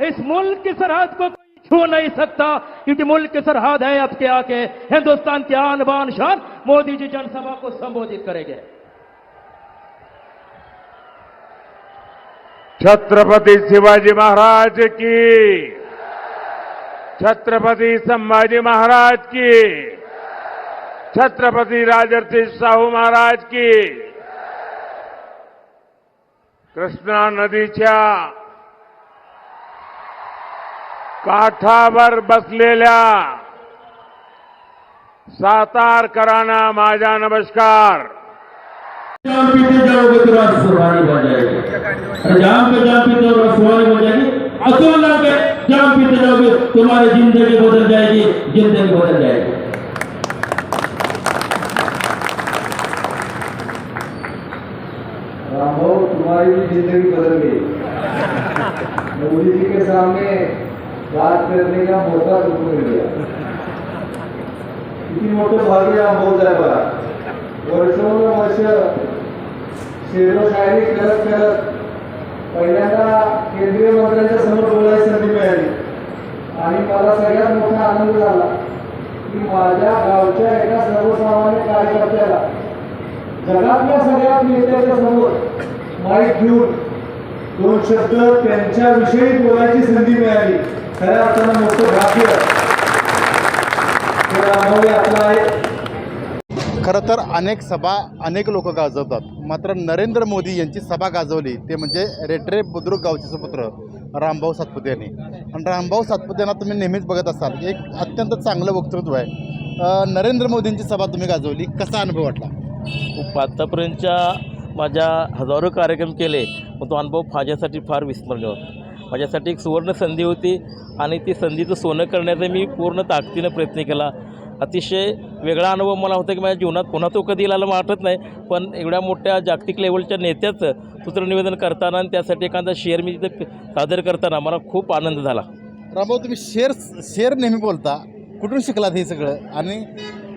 इस मुल्क की सरहद को कोई छू नहीं सकता, क्योंकि मुल्क की सरहद है आपके आके हिंदुस्तान के आन बान शान, मोदी जी जनसभा को संबोधित करेंगे। छत्रपति शिवाजी महाराज की। छत्रपति संभाजी महाराज की। छत्रपति राजर्षी शाहू महाराज की। कृष्णा नदीच्या काठावर बसलेल्या सातारकरांना माझा नमस्कार. तो हो जाएगी जाओगे तुम्हारी ज़िंदगी बदल जाएगी ज़िंदगी बदल जाएगी रामभाऊ, तुम्हारी भी ज़िंदगी बदल गई। मोदी जी के सामने बात करने का मौका तुमको मिल गया किती मोठं भाग्य रामभाऊ साहेबाला वर्ष शेरो शायरी करत करत पहिल्यांदा केंद्रीय मंत्र्यांच्या समोर बोलायची संधी मिळाली. आणि मला सगळ्यात मोठा आनंद झाला की माझ्या गावच्या एका सर्वसामान्य कार्यकर्त्याला जगातल्या सगळ्या नेत्याच्या समोर माईक घेऊन दोन शब्द त्यांच्याविषयी बोलायची संधी मिळाली खऱ्या अर्थानं मोठं भाग्य हे खरं तर अनेक सभा अनेक लोक गाजवतात. मात्र नरेंद्र मोदी यांची सभा गाजवली ते म्हणजे रेटरे बुद्रुक गावचे सुपुत्र रामभाऊ सातपुते यांनी. आणि रामभाऊ सातपुते यांना तुम्ही नेहमीच बघत असाल एक अत्यंत चांगलं वक्तृत्व आहे. नरेंद्र मोदींची सभा तुम्ही गाजवली कसा अनुभव वाटला? खूप आत्तापर्यंतच्या माझ्या हजारो कार्यक्रम केले पण तो अनुभव माझ्यासाठी फार विस्मरणीय होता. माझ्यासाठी एक सुवर्ण संधी होती आणि ती संधीचं सोनं करण्याचा मी पूर्ण ताकदीनं प्रयत्न केला. अतिशय वेगळा अनुभव मला होता की माझ्या जीवनात पुन्हा तो कधी येईल मला वाटत नाही पण एवढ्या मोठ्या जागतिक लेवलच्या नेत्याचं सूत्रनिवेदन करताना आणि त्यासाठी एखादा शेअर मी तिथं सादर करताना मला खूप आनंद झाला. रामभाऊ तुम्ही शेअर शेअर नेहमी बोलता. कुठून शिकलात हे सगळं? आणि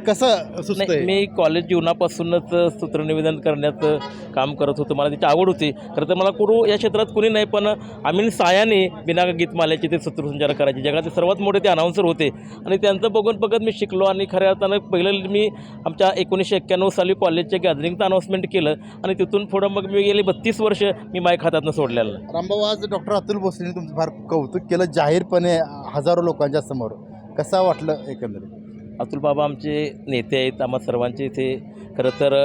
कसं सुचतंय? नाही मी कॉलेज जीवनापासूनच सूत्रनिवेदन करण्याचं काम करत होतो. मला त्याची आवड होती. खरं तर मला करू या क्षेत्रात कोणी नाही पण आम्ही सायाने बिना गीतमाल्याचे ते सूत्रसंचार करायचे. जगाचे सर्वात मोठे ते अनाऊन्सर होते. आणि त्यांचं बघून बघत मी शिकलो आणि खऱ्या अर्थानं पहिलं मी आमच्या एकोणीसशे एक्क्याण्णव साली कॉलेजच्या गॅदरिंगचं अनाऊन्समेंट केलं आणि तिथून पुढं मग मी गेली बत्तीस वर्ष मी माईक हातातनं सोडलेलं. रामभाऊ आज डॉक्टर अतुल भोसलेंनी तुमचं फार कौतुक केलं. जाहीरपणे हजारो लोकांच्या समोर. कसं वाटलं एकंदरीत? अतुल बाबा आमचे नेते आहेत आम्हा सर्वांचे इथे खरं तर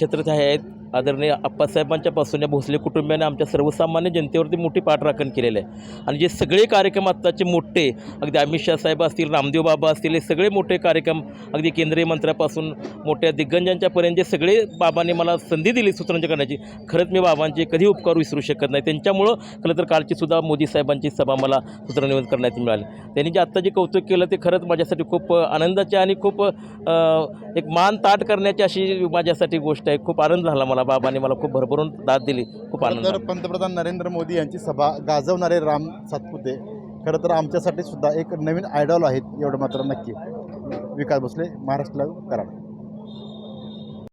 छत्रछाया आहेत. आदरणीय आप्पासाहेबांच्या पासून या भोसले कुटुंबियाने आमच्या सर्वसामान्य जनतेवरती मोठी पाठराखण केलेलं आहे. आणि जे सगळे कार्यक्रम आत्ताचे मोठे अगदी अमित शाह साहेब असतील रामदेव बाबा असतील हे सगळे मोठे कार्यक्रम अगदी केंद्रीय मंत्र्यापासून मोठ्या दिग्गजांच्यापर्यंत जे सगळे बाबांनी मला संधी दिली सूत्रांच्या करण्याची खरंच मी बाबांचे कधी उपकार विसरू शकत नाही. त्यांच्यामुळं खरं तर कालचीसुद्धा मोदी साहेबांची सभा मला सूत्रनिवेदन करण्यात मिळाली. त्यांनी जे आत्ता जे कौतुक केलं ते खरंच माझ्यासाठी खूप आनंदाचे आणि खूप एक मान ताट करण्याची अशी माझ्यासाठी गोष्ट आहे. खूप आनंद झाला मला बाबांनी मला खूप भरभरून दाद दिली. खूप आनंद तर. पंतप्रधान नरेंद्र मोदी यांची सभा गाजवणारे राम सातपुते खरं तर आमच्यासाठी सुद्धा एक नवीन आयडॉल आहेत एवढं मात्र नक्की. विकास भोसले महाराष्ट्र लाईव्ह कराड.